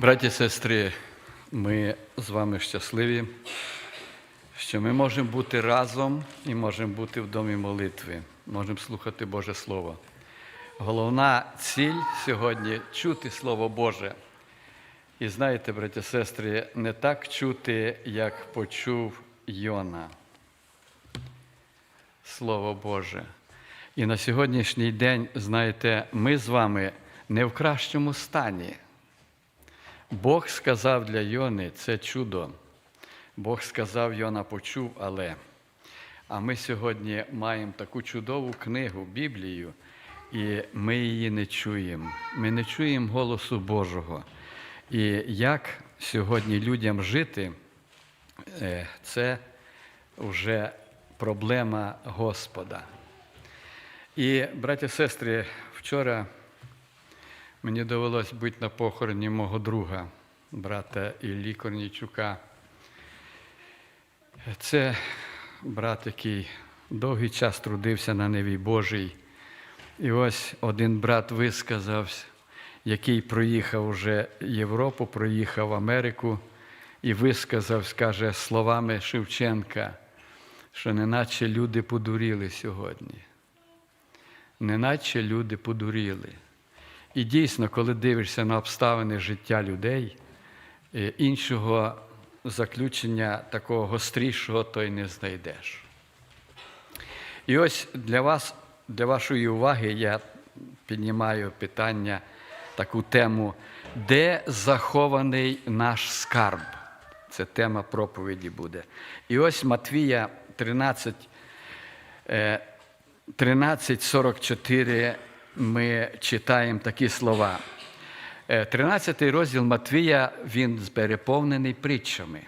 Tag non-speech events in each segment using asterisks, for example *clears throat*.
Браті і сестри, ми з вами щасливі, що ми можемо бути разом і можемо бути в домі молитви, можемо слухати Боже Слово. Головна ціль сьогодні чути Слово Боже. І знаєте, браті і сестри, не так чути, як почув Йона. Слово Боже. І на сьогоднішній день, знаєте, ми з вами не в кращому стані. Бог сказав для Йони це чудо. Бог сказав, Йона почув, але. А ми сьогодні маємо таку чудову книгу, Біблію, і ми її не чуємо. Ми не чуємо голосу Божого. І як сьогодні людям жити, е, це вже проблема Господа. І, браті сестри, вчора мені довелось бути на похороні мого друга, брата Іллі Корнійчука. Це брат, який довгий час трудився на небі Божій. І ось один брат висказався, який проїхав уже Європу, проїхав Америку і висказав, скаже, словами Шевченка, що неначе люди подуріли сьогодні. Неначе люди подуріли. І дійсно, коли дивишся на обставини життя людей, е, іншого заключення такого гострішого то й не знайдеш. І ось для вас, для вашої уваги, я піднімаю питання, таку тему, де захований наш скарб? Це тема проповіді буде. І ось Матвія 13, е, 13.44 ми читаємо такі слова. 13 розділ Матвія, він переповнений притчами.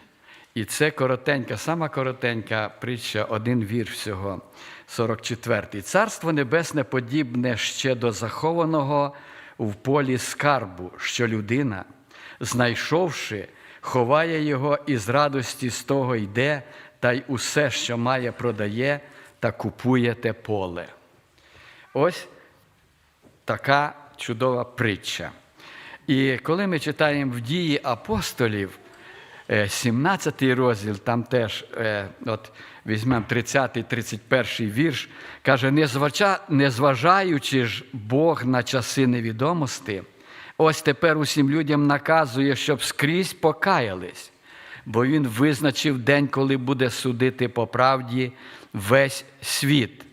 І це коротенька, сама коротенька притча, один вір всього, 44. Царство Небесне подібне ще до захованого в полі скарбу, що людина, знайшовши, ховає його і з радості з того йде, та й усе, що має, продає та купує те поле. Ось така чудова притча. І коли ми читаємо в дії апостолів, 17 розділ, там теж, е, от візьмемо 30-31 вірш, каже, незважаючи ж Бог на часи невідомості, ось тепер усім людям наказує, щоб скрізь покаялись, бо Він визначив день, коли буде судити по правді весь світ.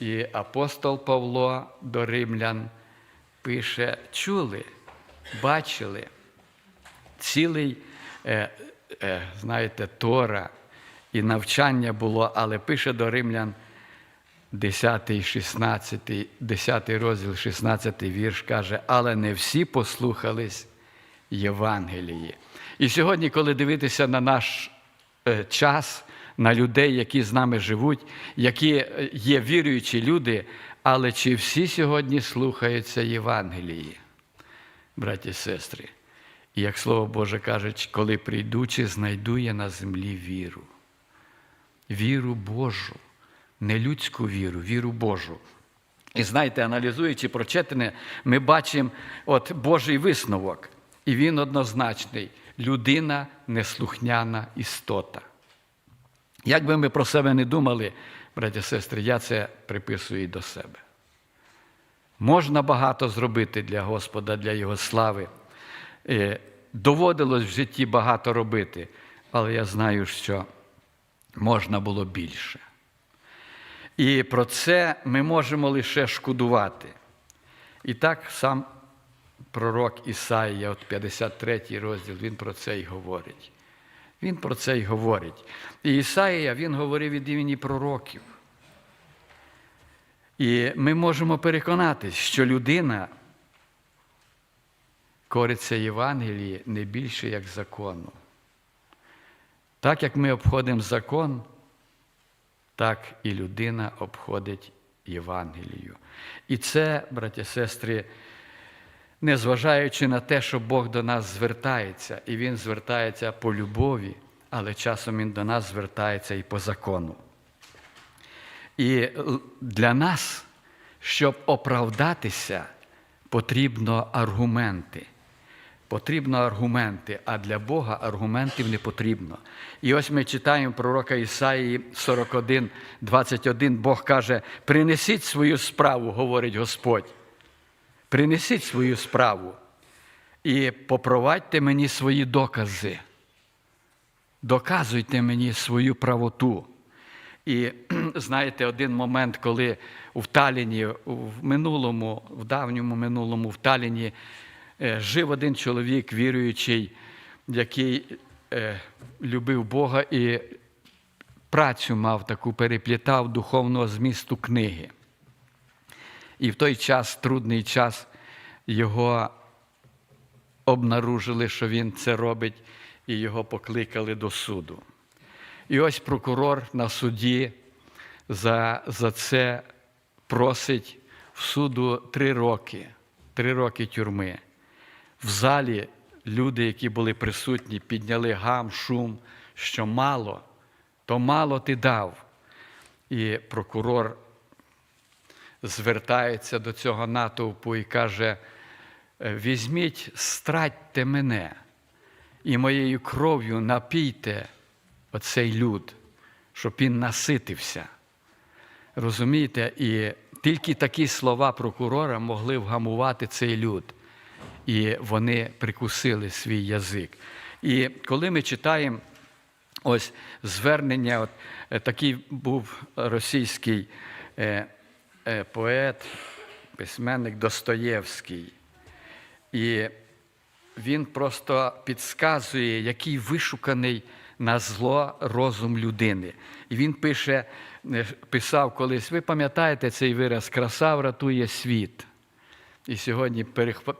І апостол Павло до римлян пише: чули, бачили цілий, е, е, знаєте, Тора і навчання було, але пише до римлян 10, 16, 10 розділ, 16 вірш каже, але не всі послухались Євангелії. І сьогодні, коли дивитися на наш е, час, на людей, які з нами живуть, які є віруючі люди, але чи всі сьогодні слухаються Євангелії, браті і сестри? І як Слово Боже каже, коли прийду, чи знайду я на землі віру. Віру Божу, не людську віру, віру Божу. І знаєте, аналізуючи прочитане, ми бачимо от Божий висновок, і він однозначний людина неслухняна істота. Як би ми про себе не думали, браті і сестри, я це приписую і до себе. Можна багато зробити для Господа, для Його слави. Доводилось в житті багато робити, але я знаю, що можна було більше. І про це ми можемо лише шкодувати. І так сам пророк Ісаїя, от 53 розділ, він про це й говорить. Він про це й говорить. І Ісаїя, він говорив від імені пророків. І ми можемо переконатись, що людина кориться Євангелії не більше як закону. Так як ми обходимо закон, так і людина обходить Євангелію. І це, браті сестри, незважаючи на те, що Бог до нас звертається, і Він звертається по любові, але часом Він до нас звертається і по закону. І для нас, щоб оправдатися, потрібно аргументи. Потрібно аргументи, а для Бога аргументів не потрібно. І ось ми читаємо пророка Ісаїї 41, 21. Бог каже: принесіть свою справу, говорить Господь. Принесіть свою справу і попровадьте мені свої докази. Доказуйте мені свою правоту. І *clears throat* знаєте, один момент, коли в Таліні, в минулому, в давньому минулому в Таліні е, жив один чоловік, віруючий, який е, любив Бога і працю мав таку, переплітав духовного змісту книги. І в той час, трудний час, його обнаружили, що він це робить, і його покликали до суду. І ось прокурор на суді за, за це просить в суду три роки, три роки тюрми. В залі люди, які були присутні, підняли гам, шум, що мало, то мало ти дав. І прокурор звертається до цього натовпу і каже: «Е, візьміть, стратьте мене і моєю кров'ю напійте оцей люд, щоб він наситився. Розумієте? І тільки такі слова прокурора могли вгамувати цей люд. І вони прикусили свій язик. І коли ми читаємо ось звернення, от, е, такий був російський е, поет, письменник Достоєвський. І він просто підказує, який вишуканий на зло розум людини. І він пише, е, писав колись, ви пам'ятаєте цей вираз Краса врятує світ. І сьогодні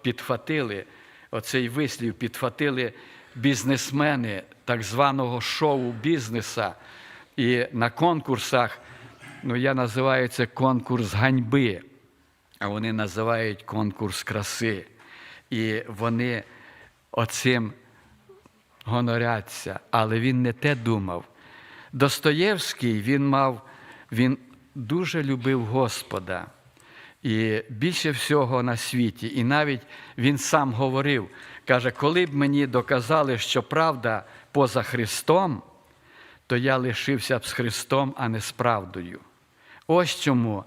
підхватили оцей вислів, підхватили бізнесмени так званого шоу-бізнеса. І на конкурсах, ну я називаю це конкурс ганьби, а вони називають конкурс краси. І вони оцим гоноряться, але він не те думав. Достоєвський він мав, він дуже любив Господа. І більше всього на світі. І навіть він сам говорив, каже, коли б мені доказали, що правда поза Христом, то я лишився б з Христом, а не з правдою. Ось чому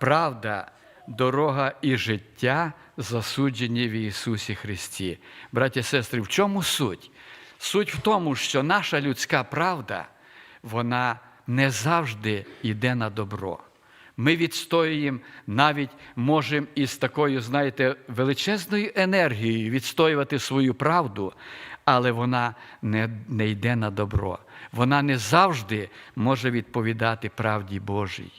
правда, дорога і життя засуджені в Ісусі Христі. Браті і сестри, в чому суть? Суть в тому, що наша людська правда, вона не завжди йде на добро. Ми відстоюємо навіть можемо із такою, знаєте, величезною енергією відстоювати свою правду, але вона не, не йде на добро. Вона не завжди може відповідати правді Божій.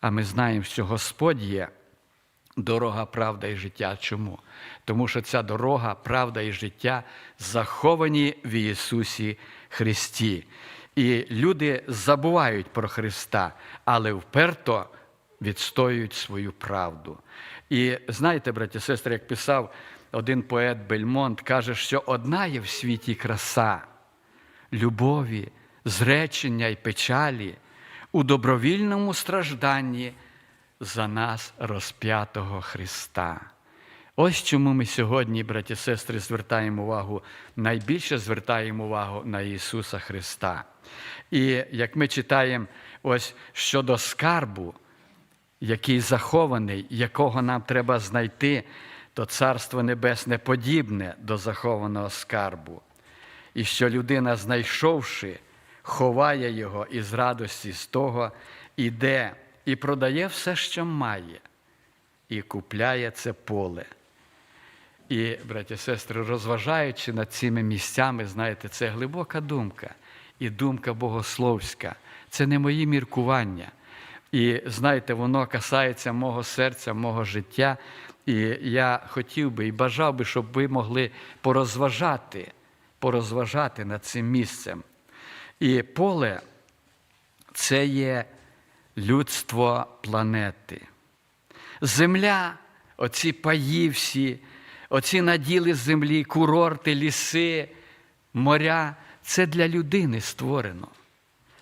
А ми знаємо, що Господь є дорога, правда і життя. Чому? Тому що ця дорога, правда і життя заховані в Ісусі Христі. І люди забувають про Христа, але вперто відстоюють свою правду. І знаєте, браті сестри, як писав один поет Бельмонт, каже, що одна є в світі краса любові, зречення і печалі у добровільному стражданні за нас розп'ятого Христа. Ось чому ми сьогодні, браті і сестри, звертаємо увагу, найбільше звертаємо увагу на Ісуса Христа. І як ми читаємо ось щодо скарбу, який захований, якого нам треба знайти, то Царство Небесне подібне до захованого скарбу. І що людина, знайшовши, ховає його із радості з того, іде і продає все, що має, і купляє це поле. І, браті і сестри, розважаючи над цими місцями, знаєте, це глибока думка і думка богословська. Це не мої міркування. І знаєте, воно касається мого серця, мого життя. І я хотів би і бажав би, щоб ви могли порозважати, порозважати над цим місцем. І поле це є людство планети. Земля, оці паї всі, оці наділи землі, курорти, ліси, моря це для людини створено.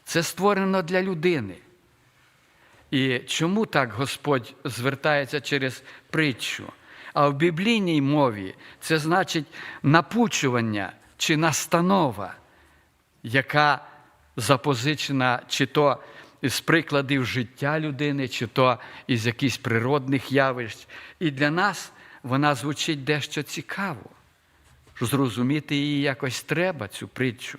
Це створено для людини. І чому так Господь звертається через притчу? А в біблійній мові це значить напучування чи настанова, яка запозичена чи то з прикладів життя людини, чи то із якихось природних явищ. І для нас вона звучить дещо цікаво. Зрозуміти її якось треба, цю притчу.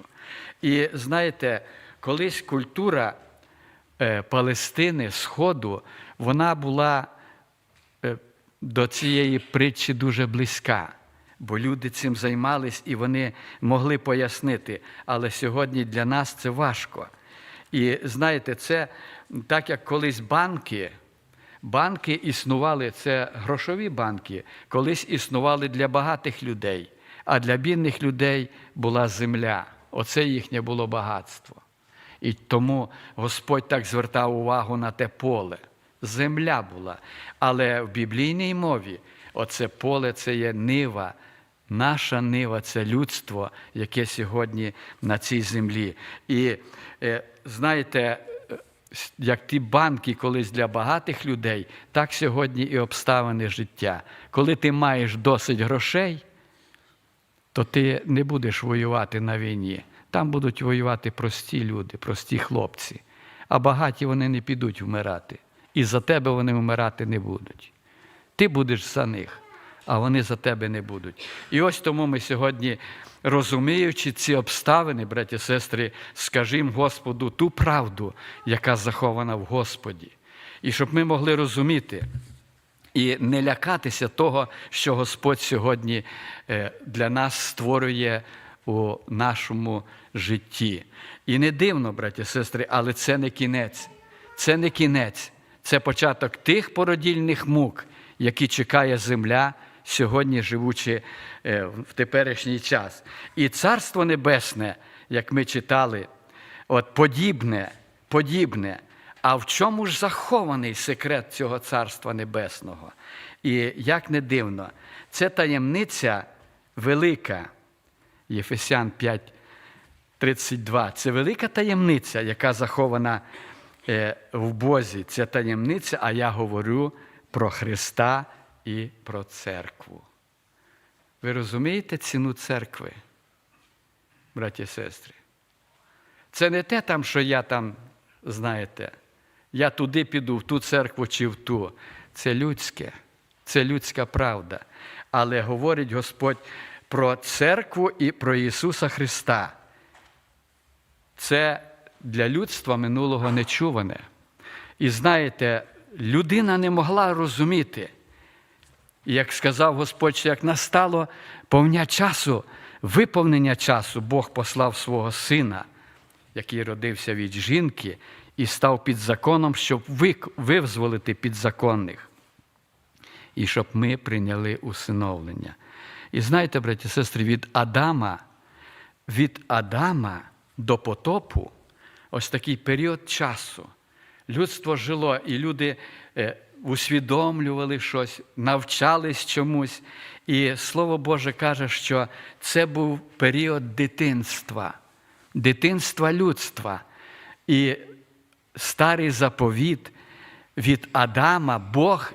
І знаєте, колись культура е, Палестини, Сходу, вона була е, до цієї притчі дуже близька, бо люди цим займались і вони могли пояснити. Але сьогодні для нас це важко. І знаєте, це так як колись банки. Банки існували, це грошові банки, колись існували для багатих людей, а для бідних людей була земля. Оце їхнє було багатство. І тому Господь так звертав увагу на те поле. Земля була. Але в біблійній мові оце поле це є нива. Наша нива це людство, яке сьогодні на цій землі. І е, знаєте, е, як ті банки колись для багатих людей, так сьогодні і обставини життя. Коли ти маєш досить грошей, то ти не будеш воювати на війні. Там будуть воювати прості люди, прості хлопці. А багаті вони не підуть вмирати. І за тебе вони вмирати не будуть. Ти будеш за них, а вони за тебе не будуть. І ось тому ми сьогодні, розуміючи ці обставини, браті і сестри, скажімо Господу ту правду, яка захована в Господі. І щоб ми могли розуміти, і не лякатися того, що Господь сьогодні е, для нас створює у нашому житті. І не дивно, браті і сестри, але це не кінець. Це не кінець. Це початок тих породільних мук, які чекає земля, сьогодні живучи е, в теперішній час. І Царство Небесне, як ми читали, от подібне, подібне. А в чому ж захований секрет цього Царства Небесного? І як не дивно, це таємниця велика, Єфесян 5, 32. Це велика таємниця, яка захована е, в Бозі. Це таємниця, а я говорю про Христа і про церкву. Ви розумієте ціну церкви, браті і сестри? Це не те там, що я там, знаєте, я туди піду, в ту церкву чи в ту. Це людське, це людська правда. Але говорить Господь про церкву і про Ісуса Христа. Це для людства минулого нечуване. І знаєте, людина не могла розуміти, як сказав Господь, що як настало повня часу, виповнення часу, Бог послав свого сина, який родився від жінки, і став під законом, щоб визволити підзаконних, і щоб ми прийняли усиновлення. І знаєте, браті і сестри, від Адама, від Адама до потопу ось такий період часу. Людство жило, і люди е, усвідомлювали щось, навчались чомусь. І Слово Боже каже, що це був період дитинства, дитинства людства. І старий заповіт від Адама Бог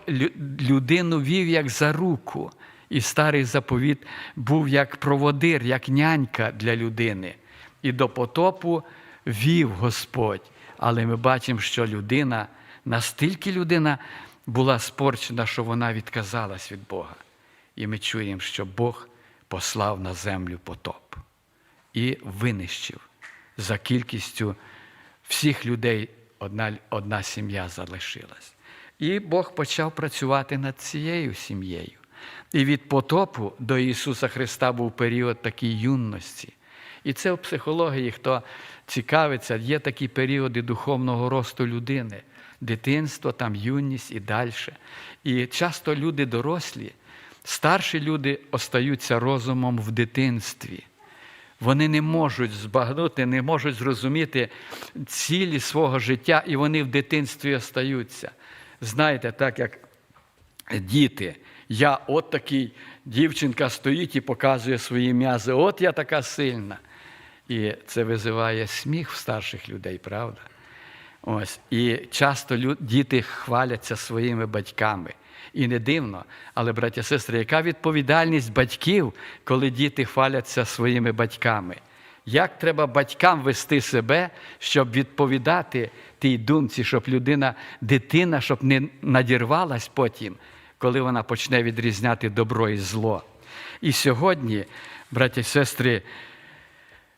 людину вів як за руку. І старий заповіт був як проводир, як нянька для людини. І до потопу вів Господь. Але ми бачимо, що людина, настільки людина була спорчена, що вона відказалась від Бога. І ми чуємо, що Бог послав на землю потоп і винищив за кількістю всіх людей одна, одна сім'я залишилась. І Бог почав працювати над цією сім'єю. І від потопу до Ісуса Христа був період такій юності. І це в психології, хто цікавиться, є такі періоди духовного росту людини, дитинство, там юність і далі. І часто люди дорослі, старші люди остаються розумом в дитинстві. Вони не можуть збагнути, не можуть зрозуміти цілі свого життя, і вони в дитинстві остаються. Знаєте, так як діти. Я от такий, дівчинка стоїть і показує свої м'язи. От я така сильна. І це визиває сміх в старших людей, правда? Ось. І часто люд, діти хваляться своїми батьками. І не дивно, але, браття сестри, яка відповідальність батьків, коли діти хваляться своїми батьками? Як треба батькам вести себе, щоб відповідати тій думці, щоб людина, дитина, щоб не надірвалась потім, коли вона почне відрізняти добро і зло? І сьогодні, браття і сестри,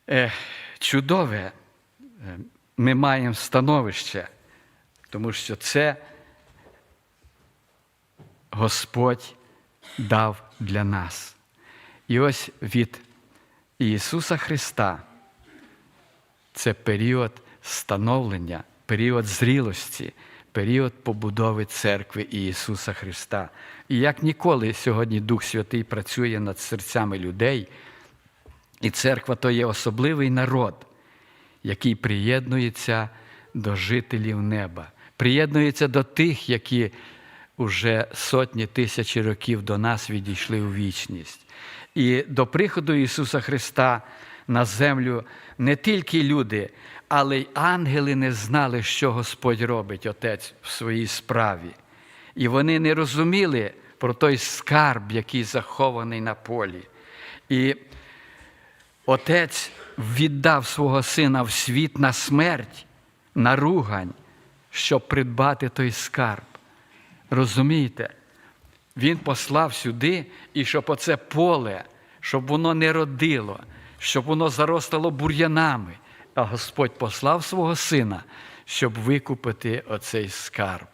е, чудове е, ми маємо становище, тому що це Господь дав для нас. І ось від Ісуса Христа це період становлення, період зрілості, період побудови церкви Ісуса Христа. І як ніколи сьогодні Дух Святий працює над серцями людей, і церква то є особливий народ, який приєднується до жителів неба, приєднується до тих, які уже сотні тисячі років до нас відійшли у вічність. І до приходу Ісуса Христа на землю не тільки люди, але й ангели не знали, що Господь робить, Отець, в своїй справі. І вони не розуміли про той скарб, який захований на полі. І Отець віддав свого сина в світ на смерть, на ругань, щоб придбати той скарб. Розумієте? Він послав сюди, і щоб оце поле, щоб воно не родило, щоб воно заростало бур'янами. А Господь послав свого сина, щоб викупити оцей скарб.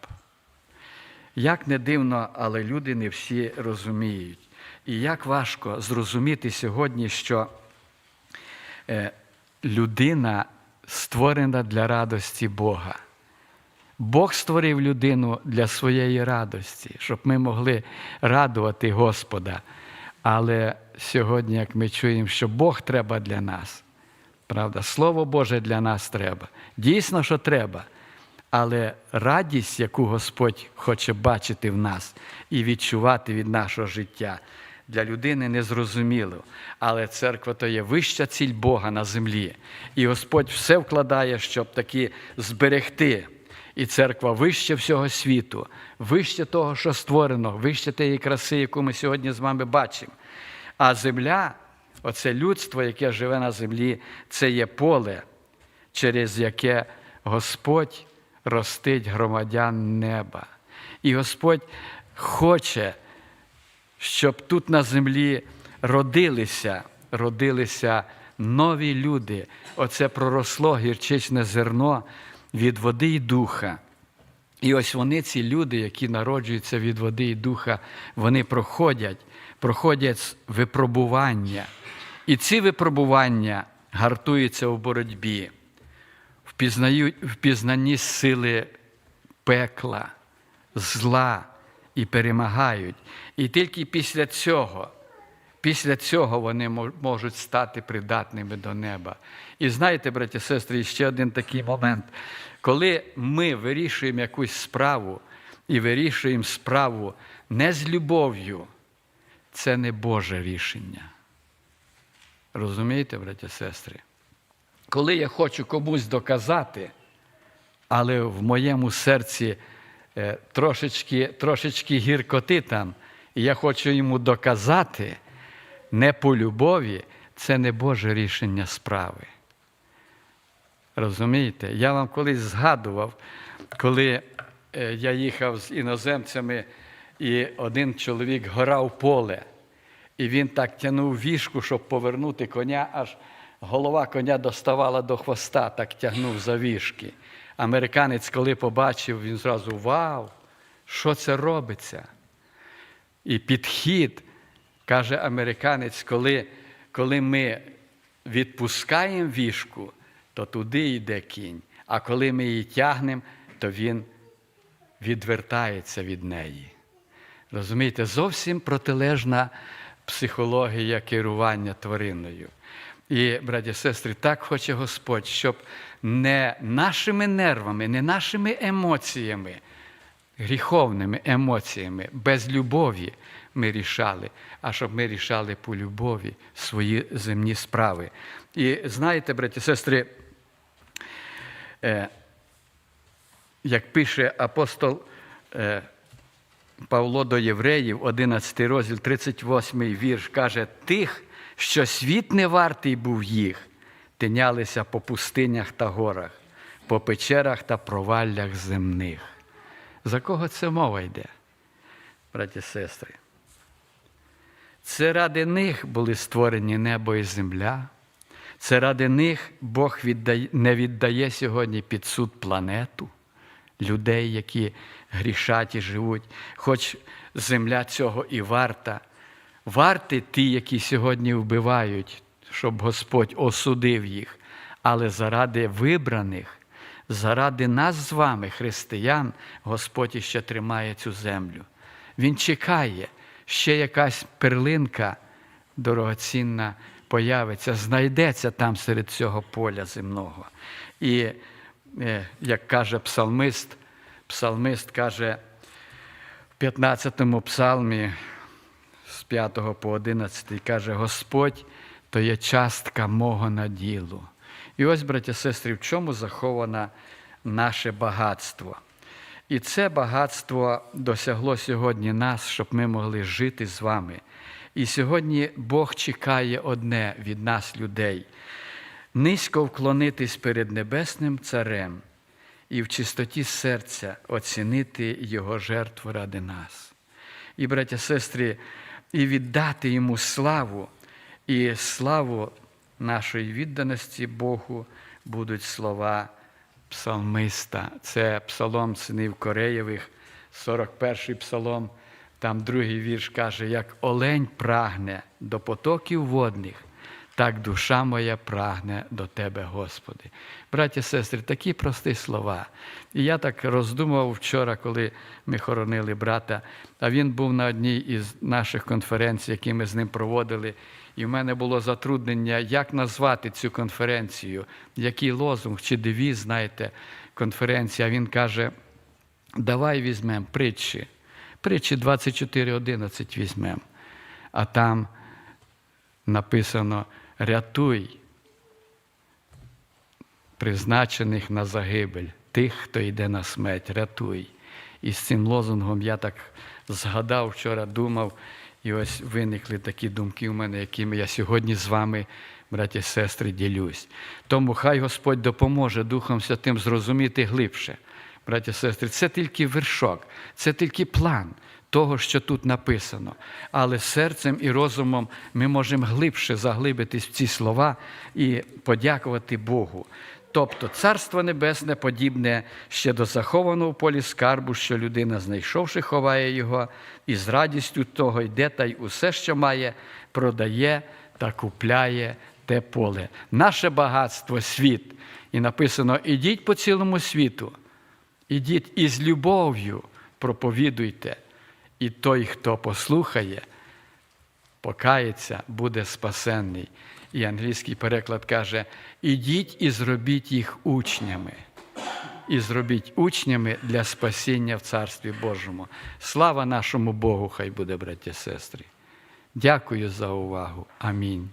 Як не дивно, але люди не всі розуміють. І як важко зрозуміти сьогодні, що людина створена для радості Бога. Бог створив людину для своєї радості, щоб ми могли радувати Господа. Але сьогодні, як ми чуємо, що Бог треба для нас, правда, Слово Боже для нас треба. Дійсно, що треба. Але радість, яку Господь хоче бачити в нас і відчувати від нашого життя, для людини незрозуміло. Але церква то є вища ціль Бога на землі. І Господь все вкладає, щоб таки зберегти. І церква вище всього світу, вище того, що створено, вище тієї краси, яку ми сьогодні з вами бачимо. А земля, оце людство, яке живе на землі, це є поле, через яке Господь ростить громадян неба. І Господь хоче, щоб тут на землі родилися, родилися нові люди. Оце проросло гірчичне зерно від води і духа. І ось вони, ці люди, які народжуються від води і духа, вони проходять, проходять випробування. І ці випробування гартуються у боротьбі, в сили пекла, зла і перемагають. І тільки після цього, після цього вони можуть стати придатними до неба. І знаєте, браті і сестри, ще один такий момент. Коли ми вирішуємо якусь справу і вирішуємо справу не з любов'ю, це не Боже рішення. Розумієте, браті і сестри? Коли я хочу комусь доказати, але в моєму серці трошечки, трошечки гіркоти там, і я хочу йому доказати не по любові, це не Боже рішення справи. Розумієте? Я вам колись згадував, коли е, я їхав з іноземцями, і один чоловік горав поле, і він так тягнув вішку, щоб повернути коня, аж голова коня доставала до хвоста, так тягнув за вішки. Американець, коли побачив, він зразу вау, що це робиться? І підхід, каже американець, коли, коли ми відпускаємо вішку, то туди йде кінь. А коли ми її тягнемо, то він відвертається від неї. Розумієте, зовсім протилежна психологія керування твариною. І, браті сестри, так хоче Господь, щоб не нашими нервами, не нашими емоціями, гріховними емоціями, без любові ми рішали, а щоб ми рішали по любові свої земні справи. І знаєте, браті сестри, як пише апостол Павло до Євреїв, 11 розділ, 38 вірш, каже: тих, що світ не вартий був їх, тинялися по пустинях та горах, по печерах та проваллях земних. За кого це мова йде, браті сестри? Це ради них були створені небо і земля. Це ради них Бог віддає, не віддає сьогодні під суд планету, людей, які грішать і живуть, хоч земля цього і варта. Варти ті, які сьогодні вбивають, щоб Господь осудив їх, але заради вибраних, заради нас з вами, християн, Господь іще тримає цю землю. Він чекає, ще якась перлинка дорогоцінна появиться, знайдеться там серед цього поля земного. І, е, як каже псалмист, псалмист каже в 15-му псалмі з 5 по 11 каже, Господь то є частка мого наділу. І ось, браті сестри, в чому заховано наше багатство. І це багатство досягло сьогодні нас, щоб ми могли жити з вами. І сьогодні Бог чекає одне від нас, людей низько вклонитись перед Небесним Царем і в чистоті серця оцінити Його жертву ради нас. І, браття, сестри, і віддати йому славу, і славу нашої відданості Богу будуть слова псалмиста. Це псалом синів Кореєвих, 41-й псалом. Там другий вірш каже, як олень прагне до потоків водних, так душа моя прагне до Тебе, Господи. Браті сестри, такі прості слова. І я так роздумував вчора, коли ми хоронили брата, а він був на одній із наших конференцій, які ми з ним проводили. І в мене було затруднення, як назвати цю конференцію, який лозунг чи девіз, знаєте, конференція. Він каже: давай візьмемо притчі. Притчі 24.11 візьмемо. А там написано рятуй призначених на загибель, тих, хто йде на смерть, рятуй. І з цим лозунгом я так згадав вчора, думав, і ось виникли такі думки у мене, якими я сьогодні з вами, браті і сестри, ділюсь. Тому хай Господь допоможе Духом Святим зрозуміти глибше. Браті і сестри, це тільки вершок, це тільки план того, що тут написано. Але серцем і розумом ми можемо глибше заглибитись в ці слова і подякувати Богу. Тобто Царство Небесне подібне ще до захованого в полі скарбу, що людина, знайшовши, ховає його, і з радістю того йде та й усе, що має, продає та купляє те поле. Наше багатство світ. І написано: ідіть по цілому світу, ідіть із любов'ю проповідуйте. І той, хто послухає, покається, буде спасенний. І англійський переклад каже: ідіть і зробіть їх учнями. І зробіть учнями для спасіння в Царстві Божому. Слава нашому Богу, хай буде, браті і сестри. Дякую за увагу. Амінь.